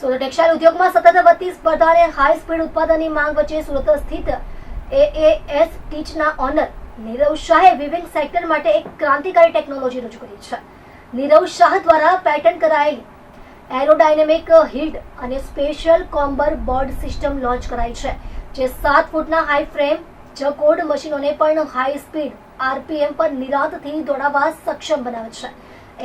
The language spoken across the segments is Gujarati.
સુરત ટેક્સટાઇલ ઉદ્યોગમાં સતત વધતી સ્પર્ધા અને હાઈ સ્પીડ ઉત્પાદનની માંગ વચ્ચે સુરત સ્થિત એએએસ ટીચના ઓનર નીરવ શાહે વિવિંગ સેક્ટર માટે એક ક્રાંતિકારી ટેકનોલોજી રજૂ કરી છે. નીરવ શાહ દ્વારા પેટર્ન કરાયેલી એરોડાયનેમિક હિલ્ડ અને સ્પેશિયલ કોમ્બર બોર્ડ સિસ્ટમ લોન્ચ કરાઈ છે, જે સાત ફૂટના હાઈ ફ્રેમ જકોડ મશીનોને પણ હાઈ સ્પીડ આરપીએમ પર નિરાંતથી દોડાવવા સક્ષમ બનાવે છે.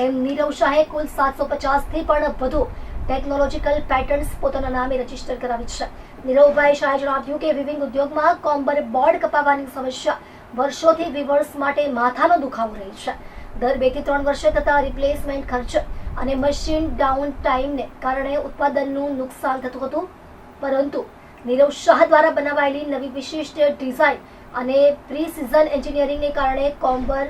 એમ નીરવ શાહે કુલ સાતસો પચાસથી પણ વધુ ટેકનોલોજીકલ પેટર્ન્સ પોતાના નામે રજિસ્ટર કરાવી છે. નીરવભાઈ શાહે જણાવ્યું કે વિવિંગ ઉદ્યોગમાં કોમ્બર બોર્ડ કપાવવાની સમસ્યા વર્ષોથી વિવર્સ માટે માથાનો દુખાવો રહી છે. દર બેથી ત્રણ વર્ષે થતા રિપ્લેસમેન્ટ ખર્ચ અને મશીન ડાઉન ટાઈમને કારણે ઉત્પાદનનું નુકસાન થતું હતું. પરંતુ નીરવ શાહ દ્વારા બનાવાયેલી નવી વિશિષ્ટ ડિઝાઇન અને પ્રી સિઝન એન્જિનિયરિંગને કારણે કોમ્બર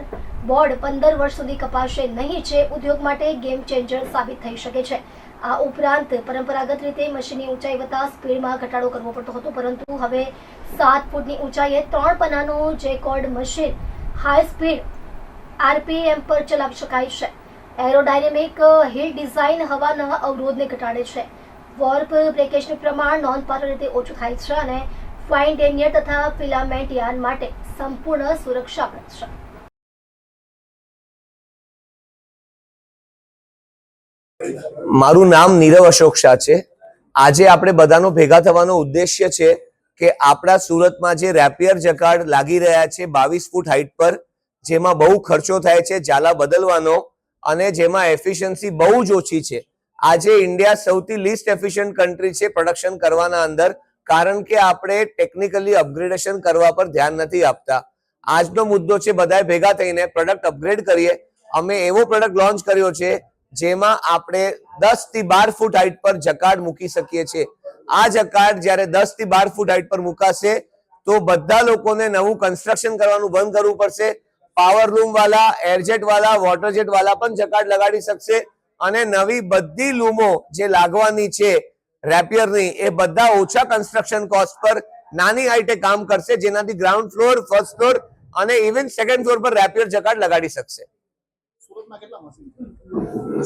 બોર્ડ પંદર વર્ષ સુધી કપાશે નહીં, જે ઉદ્યોગ માટે ગેમ ચેન્જર સાબિત થઈ શકે છે. આ ઉપરાંત પરંપરાગત રીતે મશીનની ઊંચાઈ વધતા સ્પીડમાં ઘટાડો કરવો પડતો હતો, પરંતુ હવે સાત ફૂટની ઊંચાઈએ ત્રણ પનાનું જે cord machine high speed RPM પર ચલાવી શકાય છે. એરોડાયનેમિક હિલ ડિઝાઇન હવાના અવરોધને ઘટાડે છે. વોર્પ બ્રેકેજનું પ્રમાણ નોંધપાત્ર રીતે ઓછું થાય છે અને ફાઇન ડેનિયર તથા ફિલામેન્ટ યાન માટે સંપૂર્ણ સુરક્ષાપ્રદ છે. મારું નામ નીરવ અશોક શાહ છે. આજે આપણે બધાનો ભેગા થવાનો ઉદ્દેશ્ય છે કે આપણા સુરતમાં જે રેપિયર જકાર્ડ લાગી રહ્યા છે બાવીસ ફૂટ હાઈટ પર, જેમાં બહુ ખર્ચો થાય છે, ઝાલા બદલવાનો અને જેમાં એફિશિયન્સી બહુ જ ઓછી છે. આજે ઇન્ડિયા સૌથી લીસ્ટ એફિશિયન્ટ કન્ટ્રી છે પ્રોડક્શન કરવાના અંદર, કારણ કે આપણે ટેકનિકલી અપગ્રેડેશન કરવા પર ધ્યાન નથી આપતા. આજનો મુદ્દો છે બધાએ ભેગા થઈને પ્રોડક્ટ અપગ્રેડ કરીએ. અમે એવો પ્રોડક્ટ લોન્ચ કર્યો છે જેમાં આપણે દસથી બાર ફૂટ હાઈટ પર જકાર્ડ મૂકી શકીએ છીએ. આ જકાર્ડ જ્યારે દસથી બાર ફૂટ હાઈટ પર મુકાશે, તો બધા લોકોને નવું કન્સ્ટ્રક્શન કરવાનું બંધ કરવું પડશે. પાવર લૂમ વાળા એરજેટ વાળા વોટર જેટ વાળા પણ જકાર્ડ લગાડી શકશે. અને નવી બધી લૂમો જે લાગવાની છે રેપિયરની એ બધા ઓછા કન્સ્ટ્રક્શન કોસ્ટ પર નાની હાઈટે કામ કરશે, જેનાથી ગ્રાઉન્ડ ફ્લોર ફર્સ્ટ ફ્લોર અને ઇવન સેકન્ડ ફ્લોર પર રેપિયર જકાર્ડ લગાડી શકશે.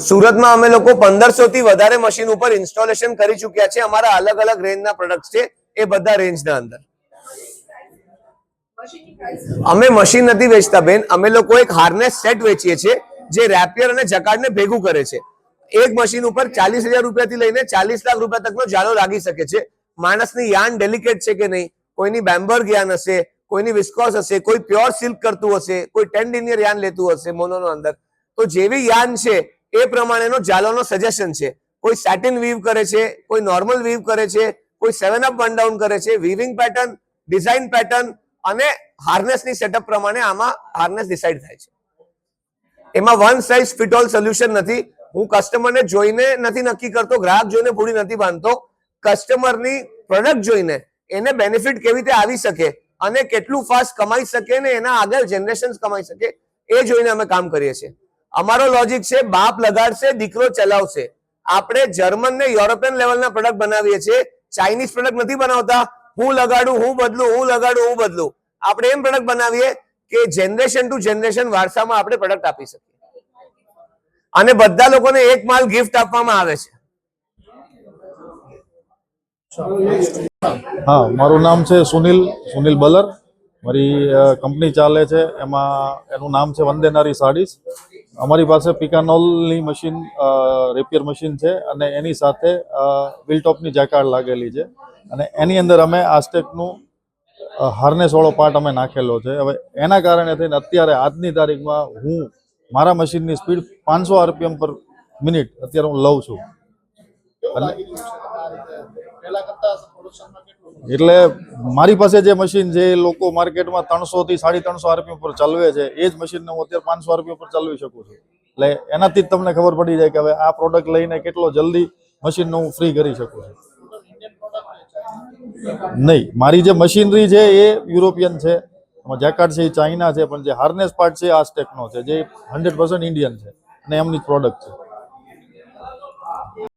સુરતમાં અમે લોકો પંદરસો થી વધારે મશીન ઉપર ઇન્સ્ટોલેશન કરી ચુક્યા છે. અમારા અલગ અલગ રેન્જના પ્રોડક્ટ છે એ બધા રેન્જના અંદર. અમે મશીન નથી વેચતા બેન. અમે લોકો એક હાર્નેસ સેટ વેચીએ છીએ જે રેપિયર અને જકાડને ભેગું કરે છે. એક મશીન ઉપર ચાલીસ હજાર રૂપિયાથી લઈને ચાલીસ લાખ રૂપિયા તકનો જાળો લાગી શકે છે. માણસની યાન ડેલિકેટ છે કે નહીં? કોઈની બેમ્બર્ગ યાન હશે કોઈની વિસ્કોસ હશે કોઈ પ્યોર સિલ્ક કરતું હશે કોઈ ટેન ડિનિયર યાન લેતું હશે મોનોનો અંદર. તો જેવી યાન છે, એ પ્રમાણેનો જાલોનો સજેશન છે. કોઈ સેટિન વીવ કરે છે, કોઈ નોર્મલ વીવ કરે છે, કોઈ સેવન અપ વન ડાઉન કરે છે વીવિંગ પેટર્ન ડિઝાઇન પેટર્ન અને હાર્નેસની સેટઅપ પ્રમાણે આમાં હાર્નેસ ડિસાઇડ થાય છે. એમાં one size fit all solution નથી. હું કસ્ટમરને જોઈને નથી નક્કી કરતો, ગ્રાહક જોઈને પૂરી નથી બાંધતો. કસ્ટમરની પ્રોડક્ટ જોઈને એને બેનિફિટ કેવી રીતે આવી શકે અને કેટલું ફાસ્ટ કમાઈ શકે ને એના આગળ જનરેશન કમાઈ શકે, એ જોઈને અમે કામ કરીએ છીએ. અમારો લોજિક છે, બાપ લગાડશે, દીકરો ચલાવશે. આપણે જર્મન ને યુરોપિયન લેવલના પ્રોડક્ટ બનાવીએ છીએ. ચાઇનીઝ પ્રોડક્ટ નથી બનાવતા. હું લગાડું, હું બદલું, હું લગાડું, હું બદલું. આપણે એમ પ્રોડક્ટ બનાવીએ કે જનરેશન ટુ જનરેશન વારસામાં આપણે પ્રોડક્ટ આપી શકીએ. અને બધા લોકોને એક માલ ગિફ્ટ આપવામાં આવે છે. હા, મારું નામ છે સુનિલ સુનિલ બલર. મારી કંપની ચાલે છે. એમાં, એનું નામ છે વંદેનારી સાડીસ અમારી પાસે પિકાનોલની મશીન રિપેર મશીન છે અને એની સાથે વિલટોપની જાકાર લાગેલી છે. અને એની અંદર અમે આસ્ટેકનું હાર્નેસવાળો પાર્ટ અમે નાખેલો છે. હવે એના કારણે થઈને અત્યારે આજની તારીખમાં હું મારા મશીનની સ્પીડ પાંચસો આરપીએમ પર મિનિટ અત્યારે હું લઉં છું. એટલે મારી પાસે જે મશીન એ લોકો માર્કેટમાં ત્રણસો થી સાડી ત્રણસો આરપીએમ પર ચાલવે છે, એ જ મશીનને હું અત્યારે પાંચસો આરપીએમ પર ચાલવી શકું છું. એટલે એનાથી જ તમને ખબર પડી જાય કે હવે આ પ્રોડક્ટ લઈને કેટલો જલ્દી મશીનને હું ફ્રી કરી શકું છું. નહીં, મારી જે મશીનરી છે એ યુરોપિયન છે, એમાં જેકાર્ડ છે, એ ચાઇના છે, પણ જે હાર્નેસ પાર્ટ છે આ સ્ટેકનો છે, જે હંડ્રેડ ઇન્ડિયન છે અને એમની જ પ્રોડક્ટ છે.